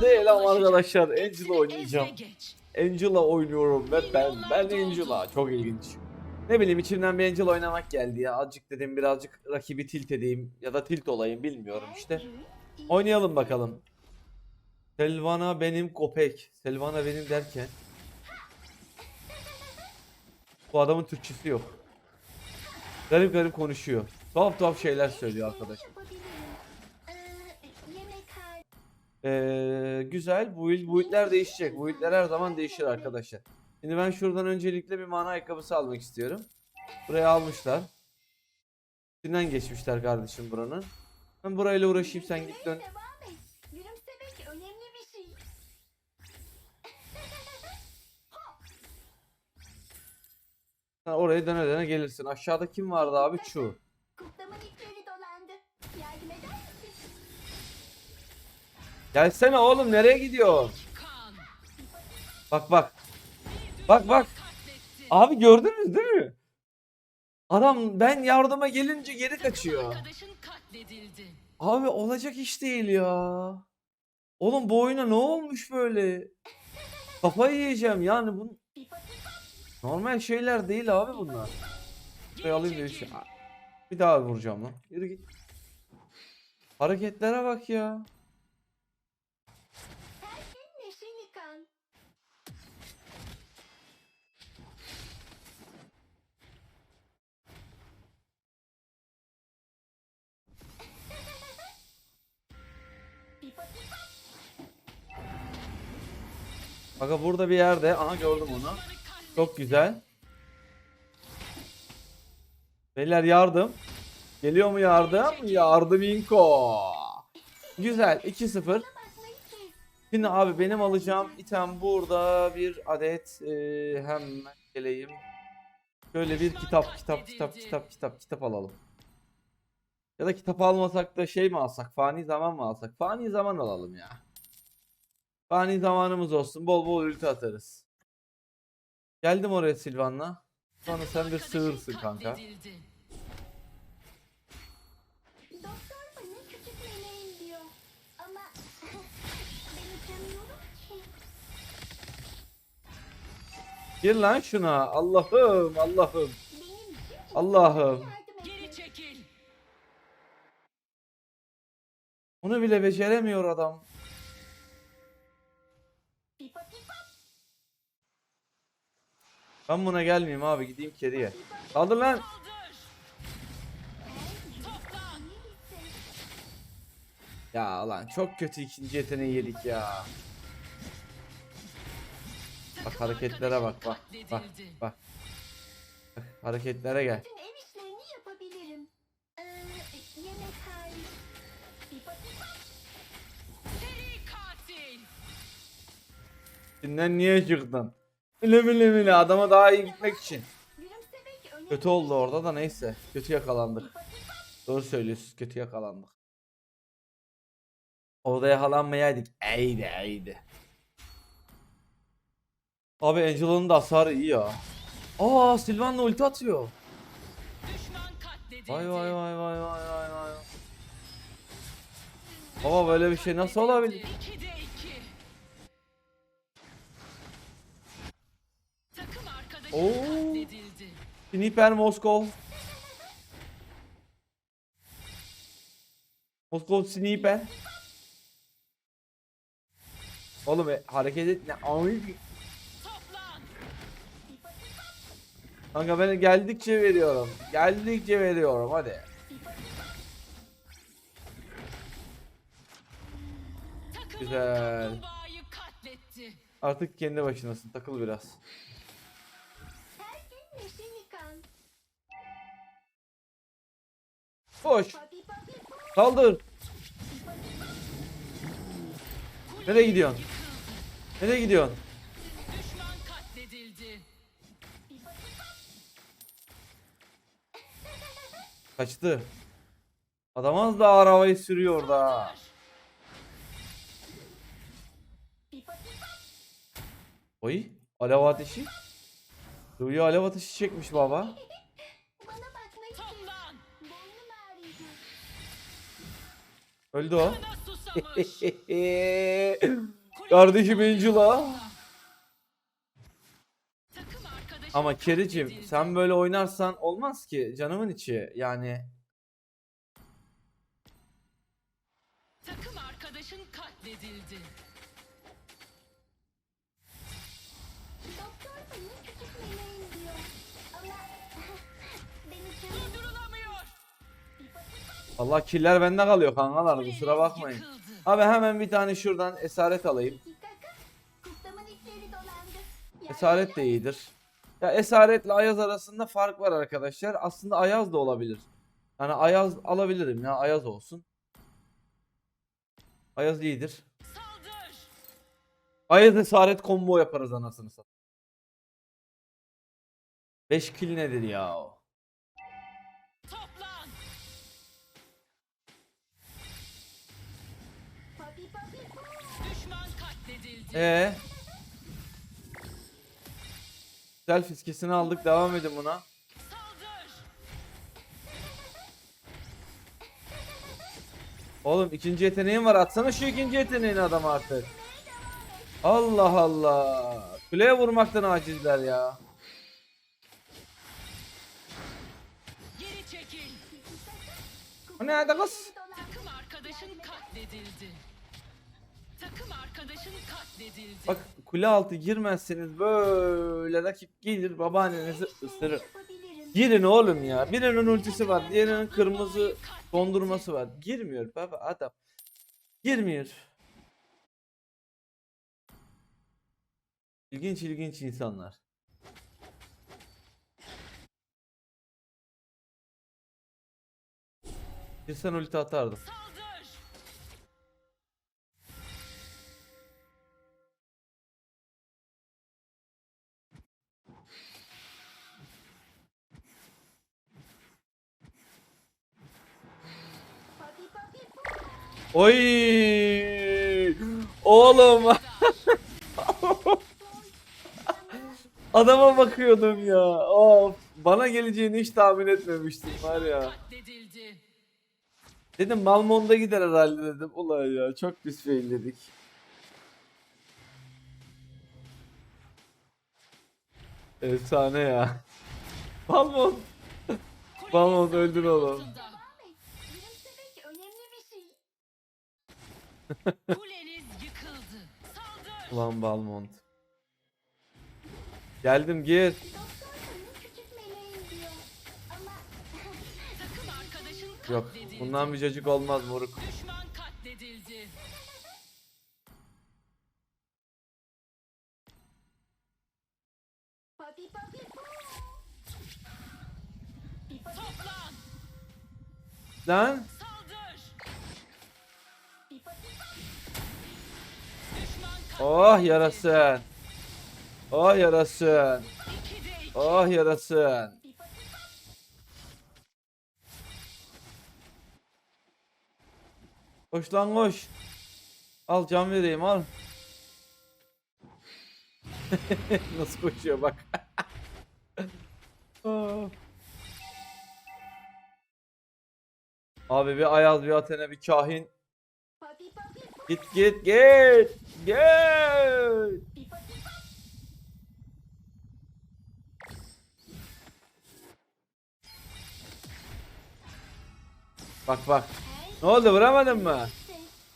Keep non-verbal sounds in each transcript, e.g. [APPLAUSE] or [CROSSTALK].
Selam arkadaşlar. Angela oynayacağım. Angela oynuyorum ve ben ben Angela. Çok ilginç. Ne bileyim içimden bir Angela oynamak geldi ya. Azıcık dedim birazcık rakibi tilt edeyim ya da tilt olayım bilmiyorum işte. Oynayalım bakalım. Selvana benim köpek. Selvana benim derken. Bu adamın Türkçesi yok. Garip garip konuşuyor. Tuhaf tuhaf şeyler söylüyor arkadaş. Ee, güzel. Bu build, build'ler değişecek. Build'ler her zaman değişir arkadaşlar. Şimdi ben şuradan öncelikle bir mana ayakkabısı almak istiyorum. Buraya almışlar. İçinden geçmişler kardeşim buranın. Ben burayla uğraşayım sen git dön. Sen oraya döne döne gelirsin. Aşağıda kim vardı abi? Şu. Gelsene oğlum nereye gidiyor? Bak bak. Bak bak. Abi gördünüz değil mi? Adam ben yardıma gelince geri kaçıyor. Abi olacak iş değil ya. Oğlum bu oyuna ne olmuş böyle? Kafayı yiyeceğim yani bu normal şeyler değil abi bunlar. Şurayı alayım bir şey. Bir daha vuracağım lan. Yürü git. Hareketlere bak ya. Bak burada bir yerde. Aha gördüm onu. Çok güzel. Beyler yardım. Geliyor mu yardım? Yardım inko. Güzel 2-0. Bakmayı kes. Şimdi abi benim alacağım item burada bir adet eee hemen geleyim. Şöyle bir kitap kitap kitap kitap kitap kitap alalım. Ya da kitap almasak da şey mi alsak? Fani zaman mı alsak? Fani zaman alalım ya. Fani zamanımız olsun. Bol bol ulti atarız. Geldim oraya Silvan'la. Sonra sen bir sığırsın kanka. [LAUGHS] Gir lan şuna. Allah'ım Allah'ım. Allah'ım. Onu bile beceremiyor adam. Ben buna gelmeyeyim abi gideyim kediye. Kaldır lan. Ya lan çok kötü ikinci yeteneği yedik ya. Bak hareketlere bak bak bak bak. Bak, Hareketlere gel. Ee. Şimdiden niye çıktın? Bile bile adama daha iyi gitmek için. Kötü oldu orada da neyse. Kötü yakalandık. Doğru söylüyorsun kötü yakalandık. Orada yakalanmayaydık. Eydi eydi. Abi Angela'nın da hasarı iyi ya. Aa Sylvan'la ulti atıyor. Düşman katledildi. Vay vay vay vay vay vay vay. Baba böyle bir şey nasıl olabilir? Oo. Sniper Moskov. Moskov Sniper. Oğlum e, hareket et? Ay. Kanka ben geldikçe veriyorum. Geldikçe veriyorum hadi. Güzel. Artık kendi başınasın. Takıl biraz. Koş. Pipa. Nereye gidiyorsun? Nereye gidiyorsun? Kaçtı. Adam az daha arabayı sürüyor da. Oy. Alev ateşi. Duyuyor alev ateşi çekmiş baba. Öldü o. [LAUGHS] Kardeşim Angela. Ama Kericim sen böyle oynarsan olmaz ki canımın içi. Yani Takım arkadaşın katledildi. Doktor Allah killer bende kalıyor kankalar kusura bakmayın. Abi hemen bir tane şuradan esaret alayım. Esaret de iyidir. Ya esaretle Ayaz arasında fark var arkadaşlar. Aslında Ayaz da olabilir. Yani Ayaz alabilirim ya Ayaz olsun. Ayaz iyidir. Ayaz esaret combo yaparız anasını satayım. 5 kill nedir ya? Toplan. Ee. Güzel fiskesini aldık. Devam edin buna. Oğlum ikinci yeteneğin var. Atsana şu ikinci yeteneğini adam artık. Allah Allah. Kuleye vurmaktan acizler ya. O ne hadi kız? Bak kule altı girmezseniz böyle rakip gelir babaannenizi ısırır. Girin oğlum ya. Birinin ultisi var. Diğerinin kırmızı dondurması var. Girmiyor baba adam. Girmiyor. İlginç ilginç insanlar. Bir sen ulti atardım. Oy! Oğlum [LAUGHS] adama bakıyordum ya. Of. Bana geleceğini hiç tahmin etmemiştim var ya. Dedim Malmon'da gider herhalde dedim. Ulan ya çok pis failledik. Efsane ya. Malmon. Balmon öldür oğlum. altında. Gülümsemek önemli bir şey. Kuleniz yıkıldı. Saldır. Ulan Balmont. Geldim gir. Doktor beni küçük meleğim diyor. Ama Takım arkadaşın Yok katledildi. bundan bir cacık olmaz moruk. Düşman katledildi. Lan oh yarasın. Oh yarasın. Oh yarasın. Koş lan koş. Al can vereyim al. [LAUGHS] Nasıl koşuyor bak. Ah. [LAUGHS] Abi bir Ayaz bir Athena bir kahin. Git git git. Git. Bak bak. Ne oldu vuramadın mı?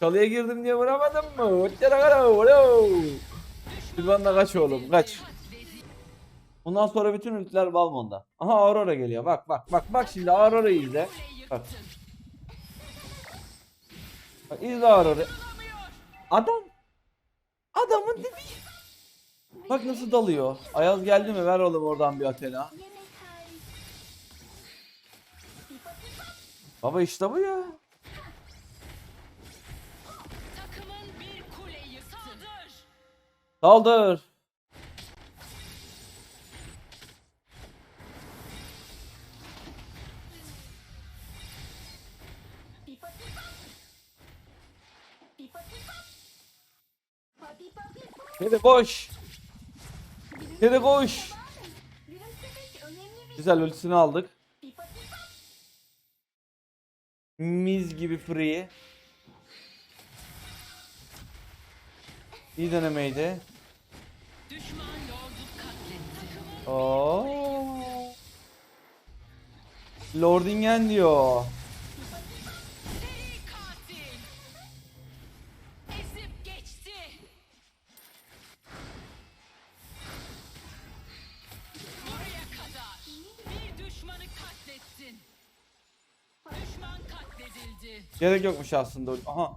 Çalıya girdim diye vuramadın mı? Silvan'da kaç oğlum kaç. Bundan sonra bütün ülkeler Balmon'da. Aha Aurora geliyor. Bak bak bak bak şimdi Aurora'yı izle. Bak. Bak izle Aurora. Adam. Adamın dibi. Bak nasıl dalıyor. Ayaz geldi mi? Ver oğlum oradan bir Athena. Baba işte bu ya. Saldır. Koş. Kedi koş. Güzel ultisini aldık. Miz gibi free. İyi denemeydi. Oo. Lordingen diyor. Gerek yokmuş aslında. Aha.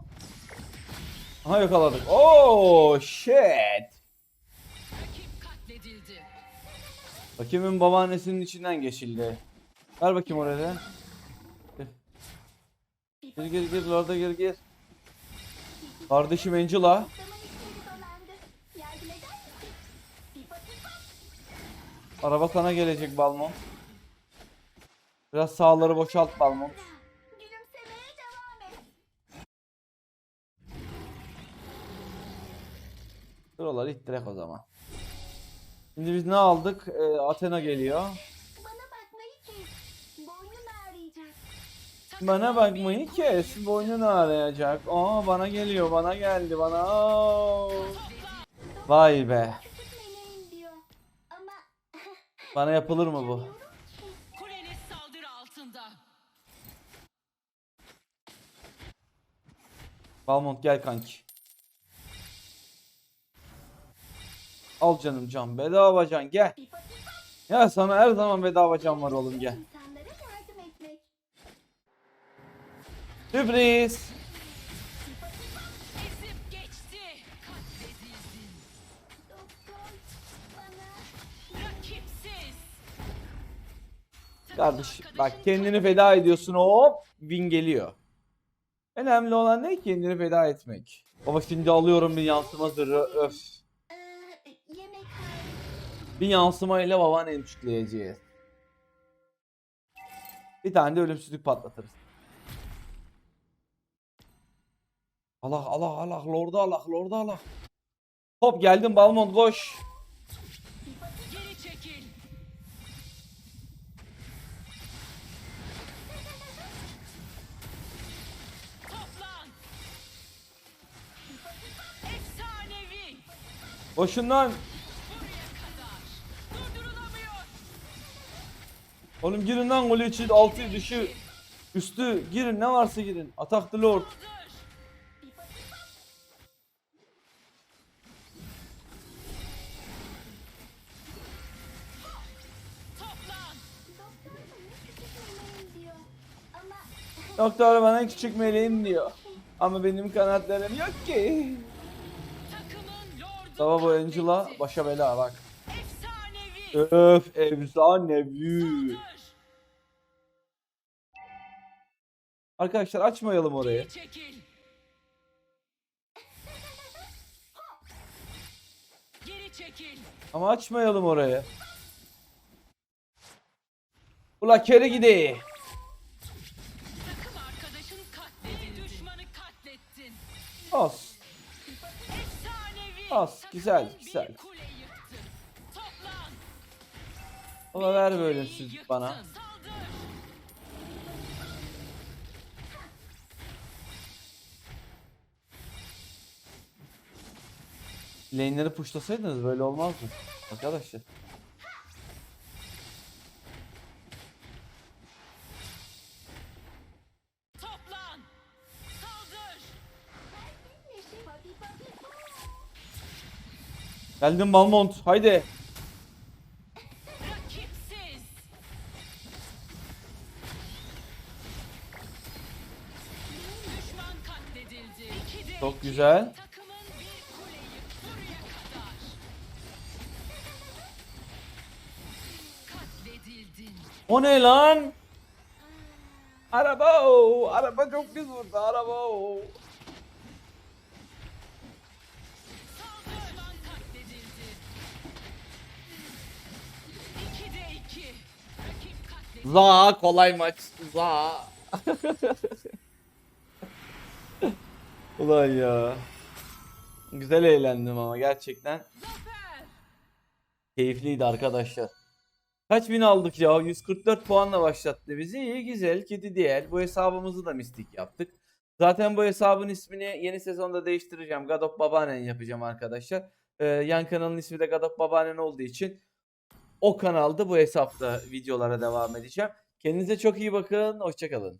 Aha yakaladık. Oh shit. Hakimin babaannesinin içinden geçildi. Ver bakayım oraya. Gir gir gir Lord'a gir gir. Kardeşim Angela. Araba sana gelecek Balmon. Biraz sağları boşalt Balmon. Gülümsemeye devam et. Şuraları ittirek o zaman. Şimdi biz ne aldık? Ee, Athena geliyor. Bana bakmayı kes. Boynun ağrıyacak. Bana bakmayı kes. Boynunu arayacak. Aa bana geliyor. Bana geldi. Bana. Vay be. Küçük meleğim diyor. Ama [LAUGHS] Bana yapılır mı bu? Kuleniz saldırı altında. Balmont gel kanki. Al canım can. Bedava can gel. Ya sana her zaman bedava can var oğlum gel. Sürpriz. Kardeş bak kendini feda ediyorsun hop win geliyor. Önemli olan ne kendini feda etmek. Baba şimdi alıyorum bir yansıma zırhı öf. Bir yansıma ile baban emçikleyeceğiz. Bir tane de ölümsüzlük patlatırız. Allah Allah Allah lorda Allah lorda Allah. Hop geldim Balmont koş. Koşun lan. Oğlum girin lan golü için altı dışı üstü girin ne varsa girin. Atak the lord. Doktor bana küçük meleğim diyor. Ama benim kanatlarım yok ki. Baba bu. Angela başa bela bak. Öf efsanevi. Arkadaşlar açmayalım orayı. Ama açmayalım orayı. Ula kere katlettin. As. Takımın güzel, güzel. Ama ver böyle yıktın. bana. Saldır. Lane'leri puşlasaydınız böyle olmazdı. Arkadaşlar. Toplan. Saldır. Geldim Balmont. Haydi. Rakipsiz. Düşman katledildi. İkide Çok iki. güzel. O ne lan? Araba o. Araba çok pis vurdu. Araba o. Za kolay maç. Za. [LAUGHS] Ulan ya. Güzel eğlendim ama gerçekten. Keyifliydi arkadaşlar. Kaç bin aldık ya? 144 puanla başlattı bizi. İyi güzel. Kötü değil. Bu hesabımızı da mistik yaptık. Zaten bu hesabın ismini yeni sezonda değiştireceğim. God of Babaannen yapacağım arkadaşlar. Ee, yan kanalın ismi de God of Babaannen olduğu için o kanalda bu hesapta videolara devam edeceğim. Kendinize çok iyi bakın. Hoşçakalın.